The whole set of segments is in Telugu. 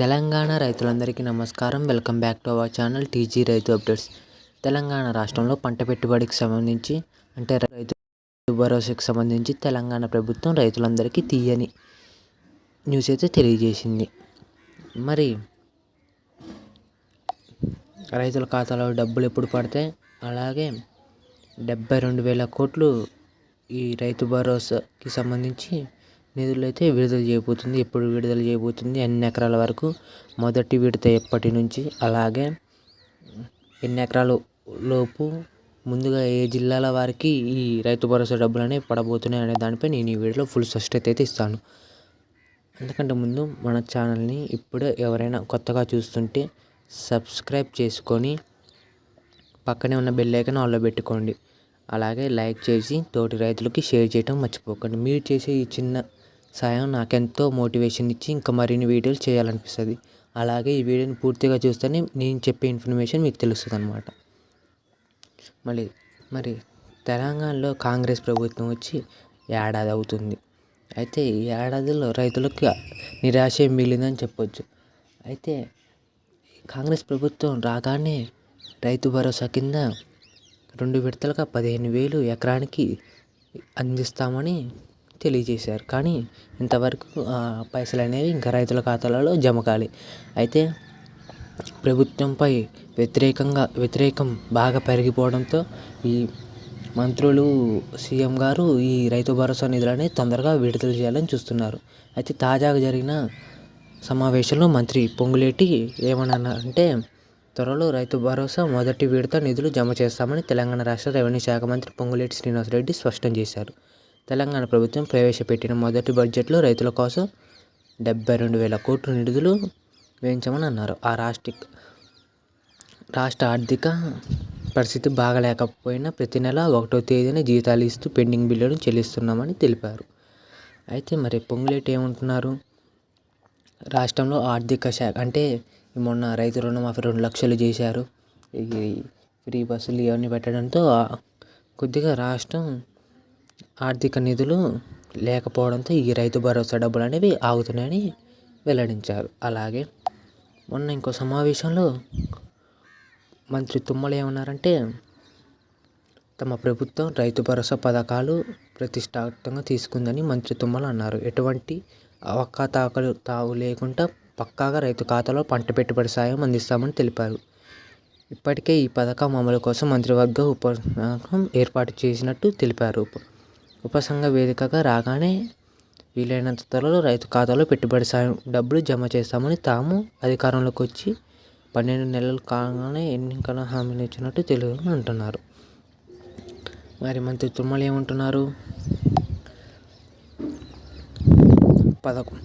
తెలంగాణ రైతులందరికీ నమస్కారం. Welcome back to our channel TG రైతు అప్డేట్స్. తెలంగాణ రాష్ట్రంలో పంట పెట్టుబడికి సంబంధించి అంటే రైతు భరోసాకి సంబంధించి తెలంగాణ ప్రభుత్వం రైతులందరికీ తీయని న్యూస్ అయితే తెలియజేసింది. మరి రైతుల ఖాతాలో డబ్బులు ఎప్పుడు పడితే అలాగే డెబ్బై రెండు వేల కోట్లు ఈ రైతు భరోసాకి సంబంధించి నిధులైతే విడుదల చేయబోతుంది ఎప్పుడు విడుదల చేయబోతుంది ఎన్ని ఎకరాల వరకు? మొదటి విడత ఎప్పటి నుంచి? అలాగే ఎన్ని ఎకరాలు లోపు? ముందుగా ఏ జిల్లాల వారికి ఈ రైతు భరోసా డబ్బులు అనేవి పడబోతున్నాయి అనే దానిపై నేను ఈ వీడియోలో ఫుల్ స్పష్టత అయితే ఇస్తాను. ఎందుకంటే ముందు మన ఛానల్ని ఇప్పుడే ఎవరైనా కొత్తగా చూస్తుంటే సబ్స్క్రైబ్ చేసుకొని పక్కనే ఉన్న బెల్ ఐకాన్ ఆన్లో పెట్టుకోండి. అలాగే లైక్ చేసి తోటి రైతులకి షేర్ చేయడం మర్చిపోకండి. మీరు చేసే ఈ చిన్న సాయం నాకెంతో మోటివేషన్ ఇచ్చి ఇంకా మరిన్ని వీడియోలు చేయాలనిపిస్తుంది. అలాగే ఈ వీడియోని పూర్తిగా చూస్తేనే నేను చెప్పే ఇన్ఫర్మేషన్ మీకు తెలుస్తుంది అనమాట మళ్ళీ మరి తెలంగాణలో కాంగ్రెస్ ప్రభుత్వం వచ్చి ఏడాది అవుతుంది. అయితే ఈ ఏడాదిలో రైతులకు నిరాశ మిగిలిందని చెప్పొచ్చు. అయితే కాంగ్రెస్ ప్రభుత్వం రాగానే రైతు భరోసా కింద రెండు విడతలుగా పదిహేను వేలు ఎకరానికి అందిస్తామని తెలియజేశారు. కానీ ఇంతవరకు పైసలు అనేవి ఇంకా రైతుల ఖాతాలలో జమ కాలే. అయితే ప్రభుత్వంపై వ్యతిరేకంగా వ్యతిరేకం బాగా పెరిగిపోవడంతో ఈ మంత్రులు సీఎం గారు ఈ రైతు భరోసా నిధులని తొందరగా విడుదల చేయాలని చూస్తున్నారు. అయితే తాజాగా జరిగిన సమావేశంలో మంత్రి పొంగులేటి ఏమన్నారంటే త్వరలో రైతు భరోసా మొదటి విడత నిధులు జమ చేస్తామని తెలంగాణ రాష్ట్ర రెవెన్యూ శాఖ మంత్రి పొంగులేటి శ్రీనివాసరెడ్డి స్పష్టం చేశారు. తెలంగాణ ప్రభుత్వం ప్రవేశపెట్టిన మొదటి బడ్జెట్లో రైతుల కోసం డెబ్బై రెండు వేల కోట్ల నిధులు వేయించమని అన్నారు. ఆ రాష్ట్ర రాష్ట్ర ఆర్థిక పరిస్థితి బాగలేకపోయినా ప్రతి నెల ఒకటో తేదీన జీతాలు ఇస్తూ పెండింగ్ బిల్లును చెల్లిస్తున్నామని తెలిపారు. అయితే మరి పొంగులేటి ఏమంటున్నారు? రాష్ట్రంలో ఆర్థిక శాఖ అంటే మొన్న రైతు రుణమాఫీ రెండు లక్షలు చేశారు. ఈ ఫ్రీ బస్సులు ఇవన్నీ పెట్టడంతో కొద్దిగా రాష్ట్రం ఆర్థిక నిధులు లేకపోవడంతో ఈ రైతు భరోసా డబ్బులు అనేవి ఆగుతున్నాయని వెల్లడించారు. అలాగే మొన్న ఇంకో సమావేశంలో మంత్రి తుమ్మల ఏమన్నారంటే తమ ప్రభుత్వం రైతు భరోసా పథకాలు ప్రతిష్టాత్మకంగా తీసుకుందని మంత్రి తుమ్మల అన్నారు. ఎటువంటి అవకతవకలు తావు లేకుండా పక్కాగా రైతు ఖాతాలో పంట పెట్టుబడి సాయం అందిస్తామని తెలిపారు. ఇప్పటికే ఈ పథకం అమలు కోసం మంత్రివర్గ ఉప ఏర్పాటు చేసినట్టు తెలిపారు. ఉపసంఘ వేదికగా రాగానే వీలైనంత త్వరలో రైతు ఖాతాలో పెట్టుబడి సాయం డబ్బులు జమ చేస్తామని తాము అధికారంలోకి వచ్చి పన్నెండు నెలలు కాగానే ఎన్నికల హామీలు ఇచ్చినట్టు తెలుగు అంటున్నారు. మరి మంత్రి తుమ్మలు ఏమంటున్నారు? పథకం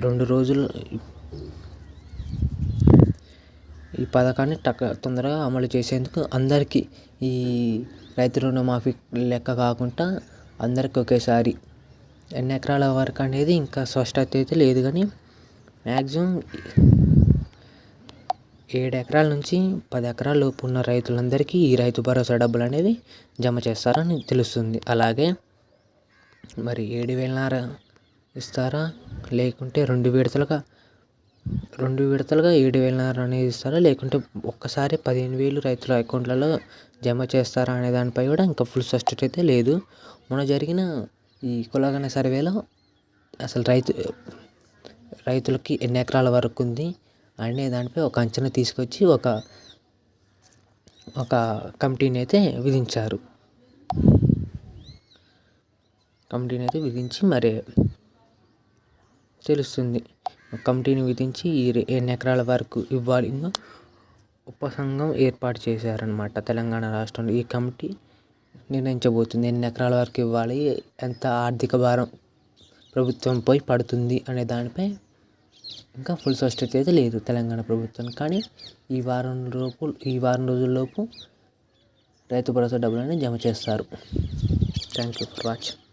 రెండు రోజులు ఈ పథకాన్ని టక్ తొందరగా అమలు చేసేందుకు అందరికీ ఈ రైతు రుణమాఫీ లెక్క కాకుండా అందరికి ఒకేసారి ఎన్ని ఎకరాల వరకు అనేది ఇంకా స్పష్టత అయితే లేదు కానీ మ్యాక్సిమం ఏడు ఎకరాల నుంచి పది ఎకరాల లోపు ఉన్న రైతులందరికీ ఈ రైతు భరోసా డబ్బులు అనేది జమ చేస్తారని తెలుస్తుంది. అలాగే మరి ఏడు వేలన్నర ఇస్తారా? లేకుంటే రెండు విడతలుగా రెండు విడతలుగా ఏడు వేలన్నర అనేది ఇస్తారా లేకుంటే ఒక్కసారి పదిహేను వేలు రైతుల అకౌంట్లలో జమ చేస్తారా అనే దానిపై కూడా ఇంకా ఫుల్ స్పష్టత అయితే లేదు. మొన్న జరిగిన ఈ కులగణ సర్వేలో అసలు రైతు రైతులకి ఎన్ని ఎకరాల వరకు ఉంది అనే దానిపై ఒక అంచనా తీసుకొచ్చి ఒక ఒక కమిటీని అయితే విధించారు. కమిటీని అయితే విధించి మరి తెలుస్తుంది. కమిటీని విధించి ఎన్ని ఎకరాల వరకు ఇవ్వాలి ఉపసంఘం ఏర్పాటు చేశారనమాట తెలంగాణ రాష్ట్రంలో. ఈ కమిటీ నిర్ణయించబోతుంది. ఎన్ని ఎకరాల వరకు ఇవ్వాలి? ఎంత ఆర్థిక భారం ప్రభుత్వంపై పడుతుంది అనే దానిపై ఇంకా ఫుల్ స్పష్టత అయితే లేదు తెలంగాణ ప్రభుత్వం. కానీ ఈ వారం లోపు ఈ వారం రోజుల్లోపు రైతు భరోసా డబ్బులని జమ చేస్తారు. Thank you for watching.